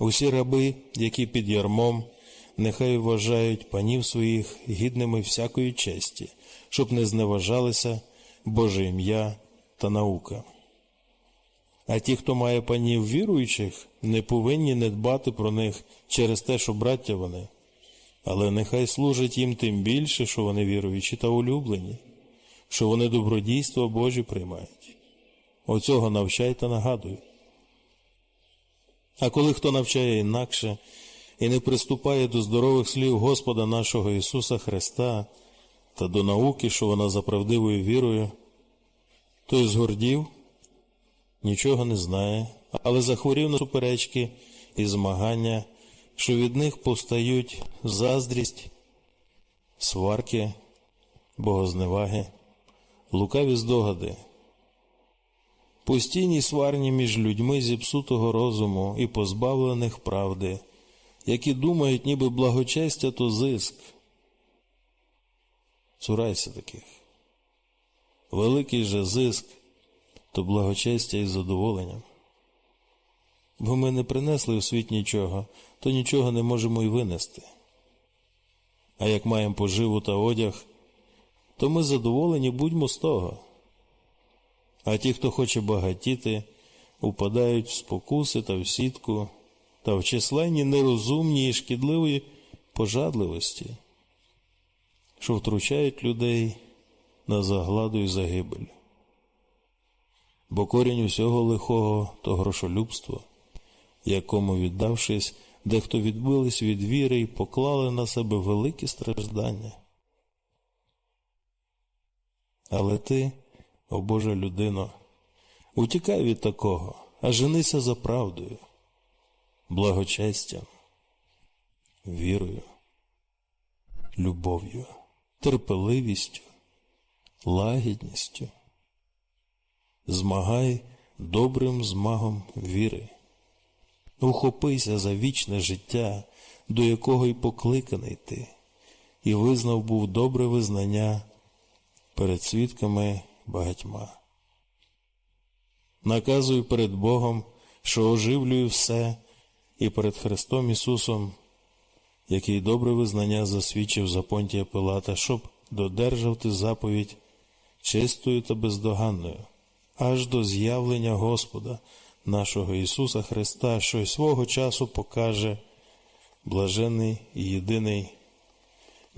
Усі раби, які під ярмом, нехай вважають панів своїх гідними всякої честі, щоб не зневажалися Боже ім'я та наука. А ті, хто має панів віруючих, не повинні не дбати про них через те, що браття вони, але нехай служать їм тим більше, що вони віруючі та улюблені, що вони добродійство Божі приймають. Оцього навчай та нагадуй. А коли хто навчає інакше і не приступає до здорових слів Господа нашого Ісуса Христа та до науки, що вона за правдивою вірою, той згордів, нічого не знає, але захворів на суперечки і змагання, що від них повстають заздрість, сварки, богозневаги, лукаві здогади, постійні сварні між людьми зіпсутого розуму і позбавлених правди, які думають, ніби благочестя то зиск. Цурайся таких. Великий же зиск то благочестя із задоволенням. Бо ми не принесли у світ нічого, то нічого не можемо й винести. А як маємо поживу та одяг, то ми задоволені будьмо з того. А ті, хто хоче багатіти, упадають в спокуси та в сітку, та в численні нерозумні і шкідливої пожадливості, що втручають людей на загладу і загибель. Бо корінь усього лихого то грошолюбство, якому, віддавшись, дехто відбились від віри і поклали на себе великі страждання. Але ти, о Божа людино, утікай від такого, а женися за правдою, благочестям, вірою, любов'ю, терпеливістю, лагідністю. Змагай добрим змагом віри. Ухопися за вічне життя, до якого й покликаний ти, і визнав був добре визнання перед свідками багатьма. Наказую перед Богом, що оживлюю все, і перед Христом Ісусом, який добре визнання засвідчив за Понтія Пилата, щоб додержав заповідь чистою та бездоганною, аж до з'явлення Господа нашого Ісуса Христа, що й свого часу покаже блажений і єдиний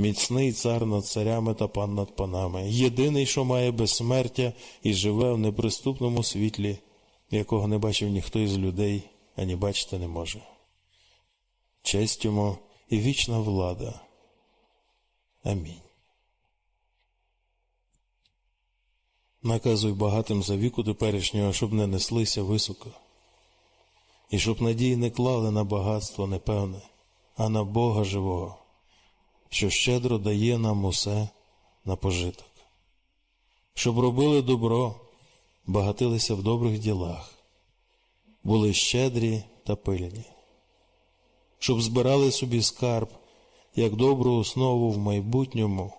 міцний цар над царями та пан над панами, єдиний, що має безсмертя і живе в неприступному світлі, якого не бачив ніхто із людей, ані бачити не може. Честь йому і вічна влада. Амінь. Наказуй багатим за віку теперішнього, щоб не неслися високо, і щоб надії не клали на багатство непевне, а на Бога живого що щедро дає нам усе на пожиток, щоб робили добро, багатилися в добрих ділах, були щедрі та пильні, щоб збирали собі скарб як добру основу в майбутньому,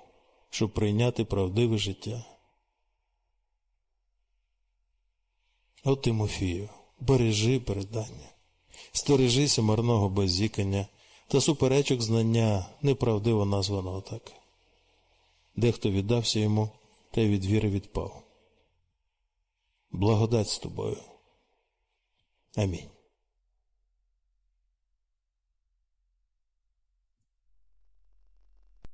щоб прийняти правдиве життя. О Тимофію, бережи передання, стережися марного базікання та суперечок знання неправдиво названого так. Дехто віддався йому, та й від віри відпав. Благодать з тобою. Амінь.